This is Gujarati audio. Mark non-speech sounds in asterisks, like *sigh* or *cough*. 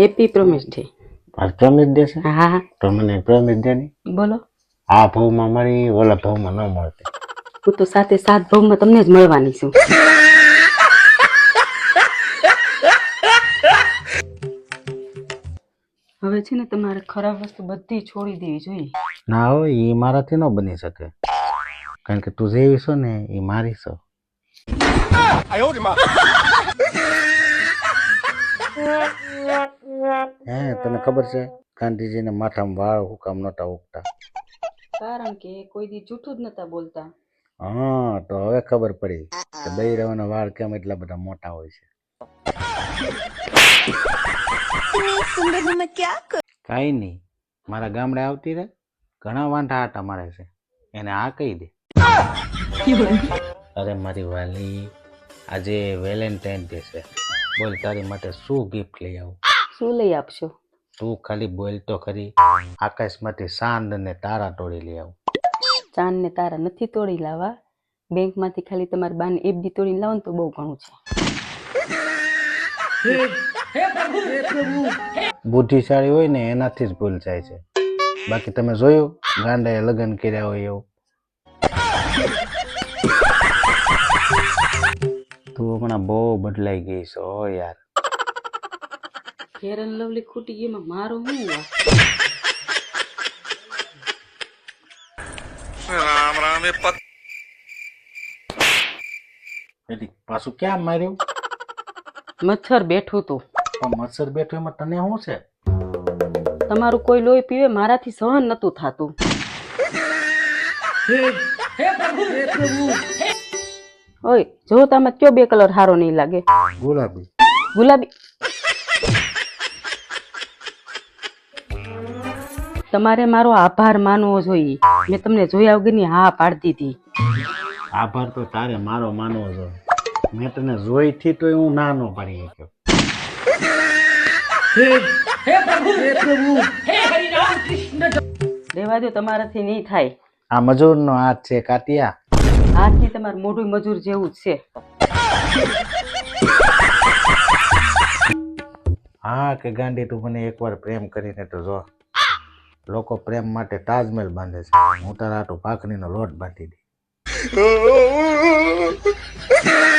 હેપી પ્રોમિસ ડે પ્રેમિસ દેશે? હા હા તો મને પ્રેમિસ દે ની. બોલો. આ ભાવમાં મળી ઓલા ભાવમાં ન મળતી. હું તો સાથે સાત ભાવમાં તમને જ મળવાની છું. હવે છે ને તમારે ખરાબ વસ્તુ બધી છોડી દેવી જોઈએ. ના હો એ મારાથી ન બની શકે. કારણ કે તું જેવી છો ને એ મારી છો. હે તને ખબર છે? ગાંધીજીને માથામાં વાળ હું કામ નતા ઉગતા. કારણ કે કોઈ દી જૂઠું જ નતા બોલતા. હા તો હવે ખબર પડી કે બૈરવના વાળ કેમ એટલા બધા મોટા હોય છે. કાંઈ નહીં મારા ગામડે આવતી રે ઘણા વાંઢા આટા મારે છે. એને આ કહી દે. અરે મારી વાલી આજે વેલેન્ટાઇન ડે છે. બોલ તારી માટે શું ગિફ્ટ લઈ આવું? શું લઈ આપશો? તું ખાલી બોલ તો ખરી. આકાશમાંથી સાંદ અને તારા તોડી લઈ આવું. ચાંદ ને તારા નથી તોડી લાવવા. બેંકમાંથી ખાલી તમારી બાને એફડી તોડીને લાવો ને તો બહુ ઘણું છે. બુદ્ધિશાળી હોય ને એનાથી જ ભૂલ જાય છે. બાકી તમે જોયું ગાંડાએ લગ્ન કર્યા હોય એવું. તું હમણાં બહુ બદલાઈ ગઈ છો યાર. ફેર એન્ડ લવલી ખૂટી ગઈ એમાં મારો શું પત પેલી પાછું ક્યાં માર્યું? મચ્છર બેઠું તું. પણ મચ્છર બેઠું એમાં તને શું છે? તમારું કોઈ લોહી પીવે મારાથી સહન નતું થાતું. ઓય જો તમે કયો બે કલર હારો નહીં લાગે? ગુલાબી. ગુલાબી. તમારે મારો આભાર માનવો જોઈએ. મેં તમને જોયા વગરની હા પાડતી હતી આભાર તો તારે મારો માનવો જોઈએ. મેં તને જોઈ થી તો હું ના નો પાડી શક્યો. રેવા દો તમારાથી નહીં થાય. આ મજૂરનો હાથ છે કાતિયા. હાથથી તમારું મોઢું મજૂર જેવું જ છે. હા કે ગાંડી તું મને એકવાર પ્રેમ કરીને તો જો. લોકો પ્રેમ માટે તાજમહેલ બાંધે છે. હું તારા હાટુ ભાખરીનો લોટ બાંધી દઈ *laughs*